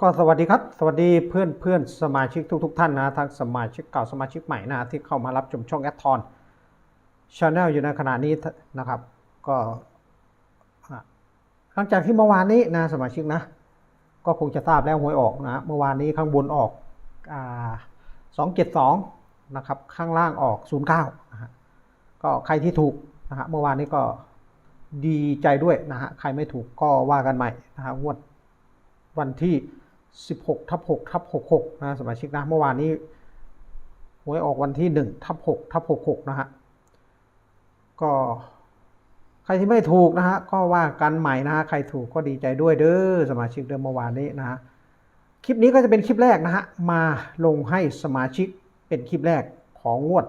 ก็สวัสดีครับ สวัสดีเพื่อนเพื่อนสมาชิกทุกๆท่านนะทั้งสมาชิกเก่าสมาชิกใหม่นะที่เข้ามารับชมช่องแอดทอนชาแนลอยู่ในขณะนี้นะครับ ก็หลังจากที่เมื่อวานนี้นะสมาชิกนะ ก็คงจะทราบแล้วหวยออกนะเมื่อวานนี้ข้างบนออกสองเจ็ดสองนะครับข้างล่างออกศูนย์เก้านะฮะก็ใครที่ถูกนะฮะเมื่อวานนี้ก็ดีใจด้วยนะฮะใครไม่ถูกก็ว่ากันใหม่นะฮะงวด วันที่ 16ทับ6ทับ66นะสมาชิกนะเมื่อวานนี้หวยออกวันที่1ทับ6ทับ66นะฮะก็ใครที่ไม่ถูกนะฮะก็ว่ากันใหม่นะฮะใครถูกก็ดีใจด้วยเด้อสมาชิกเดิมเมื่อวานนี้นะฮะคลิปนี้ก็จะเป็นคลิปแรกนะฮะมาลงให้สมาชิกเป็นคลิปแรกของงวด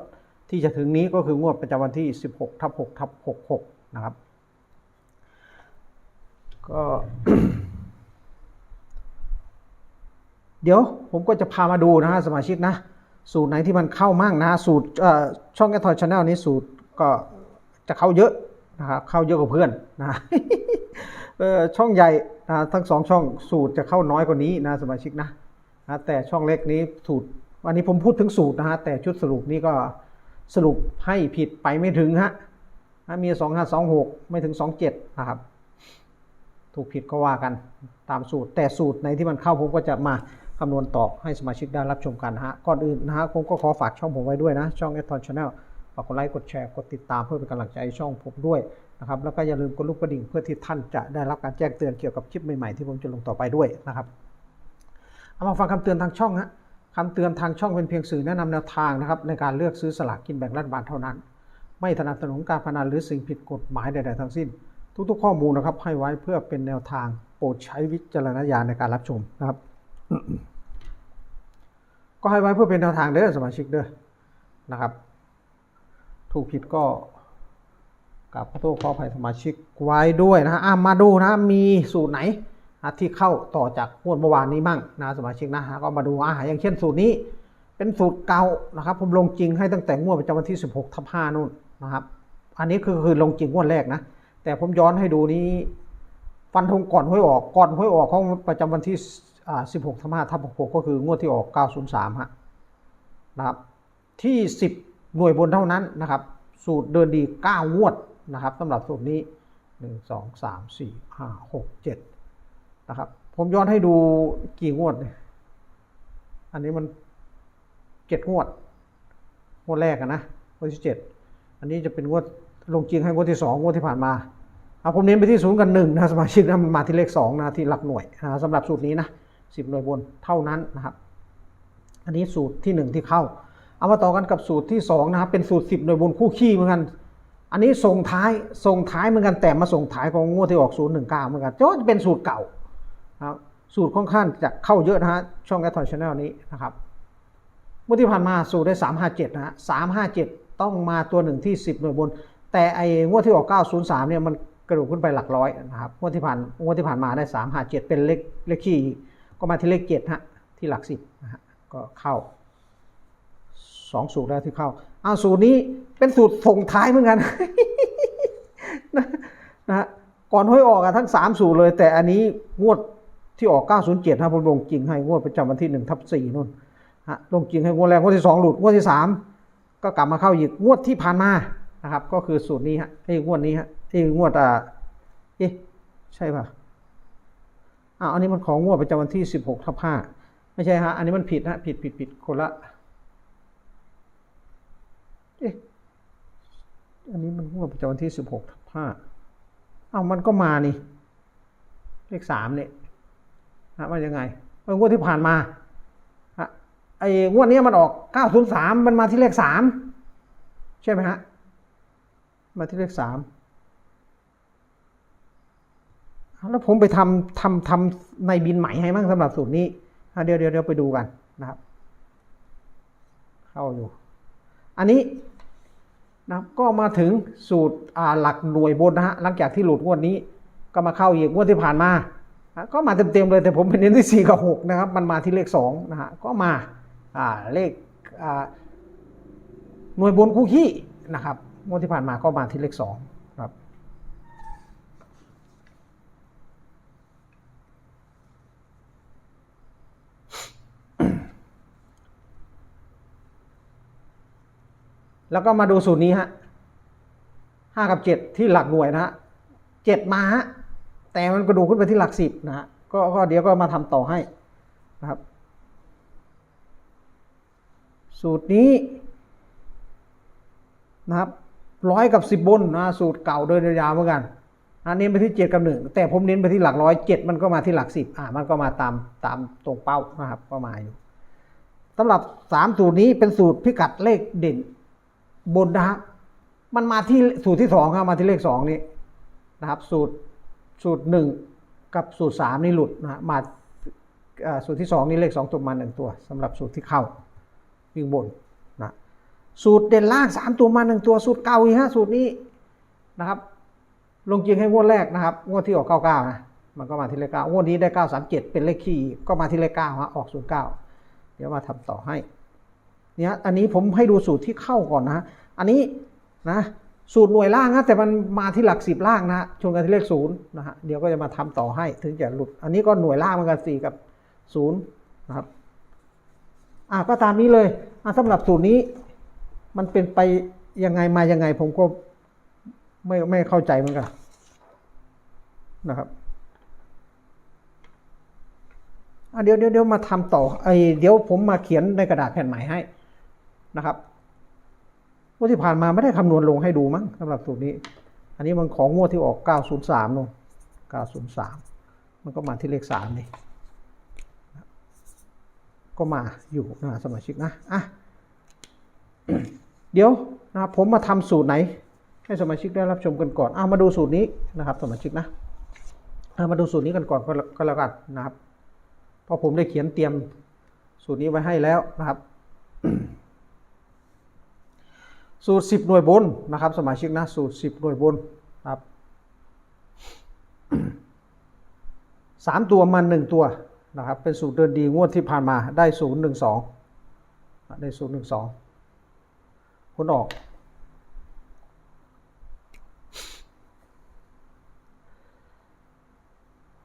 ที่จะถึงนี้ก็คืองวดประจำวันที่ 16ทับ6ทับ66 นะครับ ก็ เดี๋ยวผมก็จะพามาดูนะฮะสมาชิกนะ สูตรไหนที่มันเข้ามั่งนะฮะสูตรช่องแอทอยชาแนลนี้สูตรก็จะเข้าเยอะนะครับเข้าเยอะกว่าเพื่อนนะช่องใหญ่นะทั้งสองช่องสูตรจะเข้าน้อยกว่านี้นะสมาชิกนะนะแต่ช่องเล็กนี้สูตรวันนี้ผมพูดถึงสูตรนะฮะแต่ชุดสรุปนี้ก็สรุปให้ผิดไปไม่ถึงฮะนะมีสองห้าสองหกไม่ถึงสองเจ็ดนะครับ ถูกผิดก็ว่ากันตามสูตร แต่สูตรในที่มันเข้าผมก็จะมา คำนวณตอบให้สมาชิกได้รับชมกันฮะ ก่อนอื่นนะฮะผมก็ขอฝากช่องผมไว้ด้วยนะ ช่อง a อ t o n Channel ฝากกดไลค์ กดแชร์ กดติดตามเพื่อเป็นกำลังใจช่องผมด้วยนะครับ แล้วก็อย่าลืมกดลูกกระดิ่งเพื่อที่ท่านจะได้รับการแจ้งเตือนเกี่ยวกับคลิปใหม่ๆที่ผมจะลงต่อไปด้วยนะครับ เอามาฟังคำเตือนทางช่องฮะคำเตือนทางช่องเป็นเพียงสื่อแนะนำแนวทางนะครับในการเลือกซื้อสลากกินแบ่งรัฐบาลเท่านั้น ไม่สนับสนุนการพนันหรือสิ่งผิดกฎหมายใดๆทั้งสิ้น ทุกๆ ข้อมูลนะครับให้ไว้เพื่อเป็นแนวทางโปรดใช้วิจารณญาณในการรับชมนะครับ ก็ให้ไว้เพื่อเป็นแนวทางเด้อสมาชิกเด้อนะครับ ถูกผิดก็กับขอโทษขออภัยสมาชิกไว้ด้วยนะฮะมาดูนะมีสูตรไหนนะที่เข้าต่อจากงวดเมื่อวานนี้มั่งนะสมาชิกนะฮะก็มาดูอะอย่างเช่นสูตรนี้ เป็นสูตรเก่านะครับ ผมลงจริงให้ตั้งแต่งวดประจำวันที่ 16ทับ5นู่นนะครับ อันนี้คือคือลงจริงงวดแรกนะ แต่ผมย้อนให้ดูนี้ฟันธงก่อนห้วยออกก่อนห้วยออกของประจำวันที่ อ่า16ธันวาทับ66ก็คืองวดที่ออก903ฮะนะครับที่10หน่วยบนเท่านั้นนะครับ สูตรเดินดี9งวดนะครับสำหรับสูตรนี้1 2 3 4 5 6 7นะครับ ผมย้อนให้ดูกี่งวดเนี่ยอันนี้มัน7งวด งวดแรกอะนะงวดที่7อันนี้จะเป็นงวดลงจริงให้งวดที่2งวดที่ผ่านมาเอาผมเน้นไปที่ศูนย์กันหนึ่งนะสมาชิกนะมันมาที่เลขสองนะที่หลักหน่วยนะสำหรับสูตรนี้นะ สิบหน่วยบนเท่านั้นนะครับ อันนี้สูตรที่หนึ่งที่เข้า เอามาต่อกันกับสูตรที่สองนะครับเป็นสูตรสิบหน่วยบนคู่ขี้เหมือนกัน อันนี้ส่งท้ายส่งท้ายเหมือนกันแต่มาส่งท้ายของงวดที่ออกศูนย์หนึ่งเก้าเหมือนกันจะเป็นสูตรเก่านะครับสูตรค่อนข้างจะเข้าเยอะนะฮะช่องแอททอยชแนลนี้นะครับเมื่อที่ผ่านมาสูตรได้ 357 นะฮะ357 ต้องมาตัวหนึ่งที่ 10 หน่วยบน แต่ไอ้งวดที่ออก 903 เนี่ยมันกระโดดขึ้นไปหลักร้อยนะครับงวดที่ผ่านงวดที่ผ่านมาได้ 357 เป็นเลขเลขขี้ ก็มาที่เลข7ฮะที่หลัก10นะฮะก็เข้า2สูตรแล้วที่เข้าอ้าวสูตรนี้เป็นสูตรส่งท้ายเหมือนกันนะนะฮะก่อนห้อยออกอะทั้ง3สูตรเลย แต่อันนี้งวดที่ออก 907นะผมลงจริงให้งวดประจำวันที่1ทับ4นู่นฮะลงจริงให้งวดแรกงวดที่สองหลุดงวดที่สามก็กลับมาเข้าอีกงวดที่ผ่านมานะครับ ก็คือสูตรนี้ฮะไอ้งวดนี้ฮะไอ้งวดอ่าเอ๊ะใช่ป่ะ อ้าวอันนี้มันของงวดประจำวันที่สิบหกทับห้าไม่ใช่ฮะ อันนี้มันผิดฮะผิดผิดผิดคนละ เอ๊ะอันนี้มันงวดประจำวันที่สิบหกทับห้าอ้าวมันก็มานี่ เลขสามเนี่ยนะว่ายังไงเอองวดที่ผ่านมาไอ้งวดนี้มันออก903มันมาที่เลข3ใช่ไหมฮะ มาที่เลข3 แล้วผมไปทำทำทำในบินใหม่ให้มั่งสำหรับสูตรนี้เดี๋ยวเดี๋ยวเดี๋ยวไปดูกันนะครับ เข้าอยู่ อันนี้นะก็มาถึงสูตรหลักหน่วยบนนะฮะหลังจากที่หลุดงวดนี้ ก็มาเข้าอีกงวดที่ผ่านมาก็มาเต็มๆเลยแต่ผมเป็นเน้นที่ 4 กับหกนะครับ มันมาที่เลขสองนะฮะ ก็มาเลขหน่วยบนคู่ขี้นะครับงวดที่ผ่านมาก็มาที่เลขสอง แล้วก็มาดูสูตรนี้ฮะห้ากับเจ็ดที่หลักหน่วยนะฮะเจ็ดมาฮะแต่มันกระดูกขึ้นไปที่หลักสิบนะฮะก็ก็เดี๋ยวก็มาทำต่อให้นะครับ สูตรนี้นะครับร้อยกับสิบบนนะสูตรเก่าเดินยาวเหมือนกันอันนี้ไปที่เจ็ดกับหนึ่งแต่ผมเน้นไปที่หลักร้อยเจ็ดมันก็มาที่หลักสิบอ่ามันก็มาตามตามตรงเป้านะครับก็มาอยู่สำหรับสามสูตรนี้เป็นสูตรพิกัดเลขเด่น บนนะฮะมันมาที่สูตรที่สองครับมาที่เลขสองนี้นะครับ สูตรสูตรหนึ่งกับสูตรสามนี่หลุดนะมาสูตรที่สองนี่เลขสองตัวมาหนึ่งตัวสำหรับสูตรที่เข้าวิ่งบนนะสูตรเด่นล่างสามตัวมาหนึ่งตัว สูตรเก่าอีกฮะสูตรนี้นะครับ ลงจริงให้งวดแรกนะครับงวดที่ออกเก้าเก้านะมันก็มาที่เลขเก้างวดนี้ได้เก้าสามเจ็ดเป็นเลขคี่ก็มาที่เลขเก้าฮะออกศูนย์เก้าเดี๋ยวมาทำต่อให้ เนี่ยอันนี้ผมให้ดูสูตรที่เข้าก่อนนะอันนี้นะสูตรหน่วยล่างนะแต่มันมาที่หลักสิบล่างนะชนกันที่เลขศูนย์นะฮะเดี๋ยวก็จะมาทำต่อให้ถึงจะหลุด อันนี้ก็หน่วยล่างเหมือนกันสี่กับศูนย์นะครับอะก็ตามนี้เลยอะสำหรับสูตรนี้มันเป็นไปยังไงมายังไง ผมก็ไม่ไม่เข้าใจเหมือนกันนะครับอะเดี๋ยวเดี๋ยวเดี๋ยวมาทำต่อไอเดี๋ยวผมมาเขียนในกระดาษแผ่นใหม่ให้ นะครับงวดที่ผ่านมาไม่ได้คำนวณลงให้ดูมั้งสำหรับสูตรนี้ อันนี้มันของงวดที่ออก 903ลง903 มันก็มาที่เลข3นี่ก็มาอยู่นะสมาชิกนะอะเดี๋ยวนะครับผมมาทำสูตรไหน ให้สมาชิกได้รับชมกันก่อนเอามาดูสูตรนี้นะครับ สมาชิกนะเอามาดูสูตรนี้กันก่อนก็ก็แล้วกันนะครับเพราะผมได้เขียนเตรียมสูตรนี้ไว้ให้แล้วนะครับ สูตร 10 หน่วยบนนะครับ สมาชิกนะสูตร 10 หน่วยบนครับสามตัวมันหนึ่งตัวนะครับ เป็นสูตรเดินดีงวดที่ผ่านมาได้ศูนย์หนึ่งสองได้ศูนย์หนึ่งสองผลออก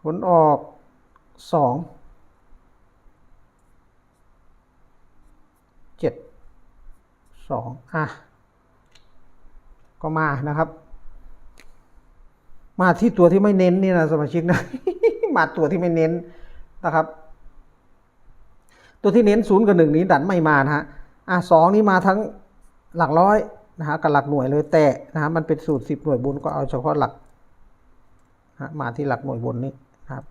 ผลออกสองเจ็ดสองอะ ก็มานะครับ มาที่ตัวที่ไม่เน้นนี่นะสมาชิกนะมาตัวที่ไม่เน้นนะครับ ตัวที่เน้นศูนย์กับหนึ่งนี้ดันไม่มานะฮะอะสองนี้มาทั้งหลักร้อยนะฮะกับหลักหน่วยเลยแต่นะฮะมันเป็นสูตรสิบหน่วยบนก็เอาเฉพาะหลักฮะมาที่หลักหน่วยบนนี้นะครับ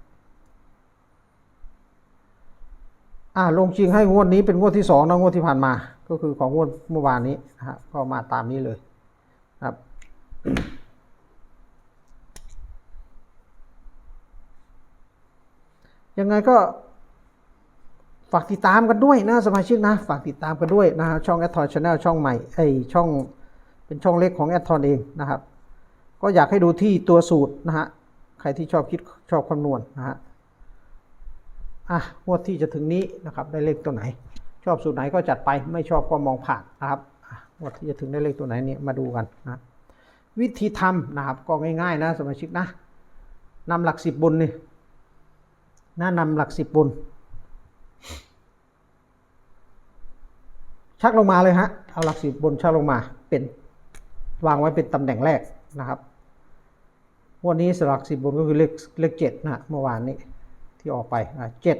อ่าลงจริงให้งวดนี้เป็นงวดที่สองนะงวดที่ผ่านมา ก็คือของงวดเมื่อวานนี้นะฮะก็มาตามนี้เลย ยังไงก็ฝากติดตามกันด้วยนะสมาชิกนะ ฝากติดตามกันด้วยนะฮะช่องแอดทอนชาแนลช่องใหม่ไอช่องเป็นช่องเล็กของแอดทอนเองนะครับ ก็อยากให้ดูที่ตัวสูตรนะฮะใครที่ชอบคิดชอบคำนวณนะฮะอะงวดที่จะถึงนี้นะครับ ได้เลขตัวไหน ชอบสูตรไหนก็จัดไปไม่ชอบก็มองผ่านนะครับอะงวดที่จะถึงได้เลขตัวไหนเนี่ยมาดูกันนะ วิธีทำนะครับ ก็ง่ายๆนะสมาชิกนะนำหลักสิบบนนี่น่านำหลักสิบบน ชักลงมาเลยฮะ เอาหลักสิบบนชักลงมาเป็นวางไว้เป็นตำแหน่งแรกนะครับวันนี้สลักสิบบนก็คือเลขเลขเจ็ดนะเมื่อวานนี้ที่ออกไปเจ็ด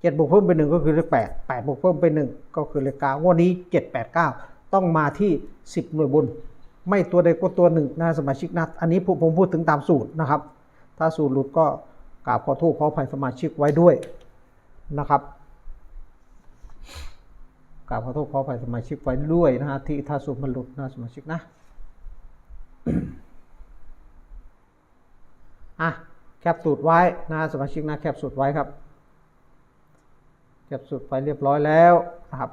เจ็ดบวกเพิ่มไปหนึ่งก็คือเลขแปดแปดบวกเพิ่มไปหนึ่งก็คือเลขเก้างวดนี้เจ็ดแปดเก้าต้องมาที่สิบหน่วยบน ไม่ตัวใดก็ตัวหนึ่งนะสมาชิกนะอันนี้ผมผมพูดถึงตามสูตรนะครับ ถ้าสูตรหลุดก็กราบขอโทษขออภัยสมาชิกไว้ด้วยนะครับกราบขอโทษขออภัยสมาชิกไว้ด้วยนะฮะที่ถ้าสูตรมันหลุดนะสมาชิกนะอะแคปสูตรไว้นะสมาชิกนะแคปสูตรไว้ครับแคปสูตรไปเรียบร้อยแล้วนะครับ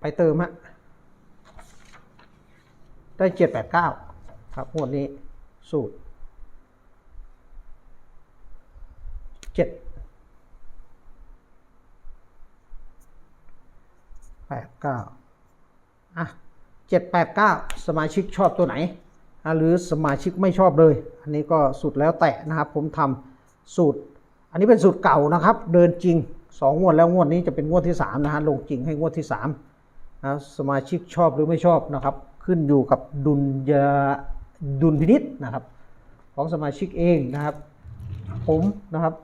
ไปเติมฮะ ได้เจ็ดแปดเก้าครับงวดนี้สูตรเจ็ดแปดเก้าอะเจ็ดแปดเก้าสมาชิกชอบตัวไหน หรือสมาชิกไม่ชอบเลย อันนี้ก็สุดแล้วแต่นะครับ ผมทำสูตร อันนี้เป็นสูตรเก่านะครับ เดินจริง2งวดแล้วงวดนี้จะเป็นงวดที่3นะฮะลงจริงให้งวดที่3นะสมาชิกชอบหรือไม่ชอบนะครับ ขึ้นอยู่กับดุลยาดุลพินิษนะครับ ของสมาชิกเองนะครับ ผมนะครับ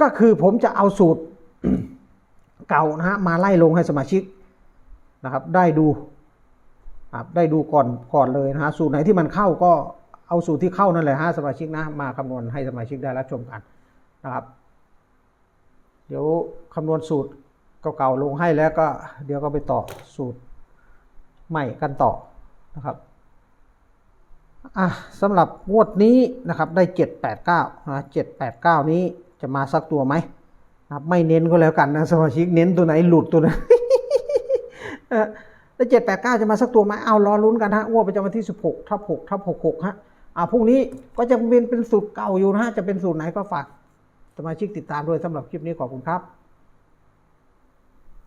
ก็คือผมจะเอาสูตรเก่านะฮะมาไล่ลงให้สมาชิกนะครับ ได้ดูครับได้ดูก่อนก่อนเลยนะฮะสูตรไหนที่มันเข้าก็เอาสูตรที่เข้านั่นแหละฮะสมาชิกนะมาคำนวณให้สมาชิกได้รับชมกันนะครับ เดี๋ยวคำนวณสูตรเก่าๆลงให้แล้วก็เดี๋ยวก็ไปต่อสูตร ใหม่กันต่อนะครับอะสำหรับงวดนี้นะครับได้ 789นะ789 นี้จะมาสักตัวไหมนะครับไม่เน้นก็แล้วกันนะสมาชิกเน้นตัวไหนหลุดตัวนั้นเออแล้วเจ็ดแปดเก้าจะมาสักตัวไหมเอารอลุ้นกันฮะงวดประจำวันที่สิบหกทับหกทับหกหกฮะอ่าพรุ่งนี้ก็จะเป็นเป็นสูตรเก่าอยู่นะฮะจะเป็นสูตรไหนก็ฝากสมาชิกติดตามด้วยสำหรับคลิปนี้ขอบคุณครับ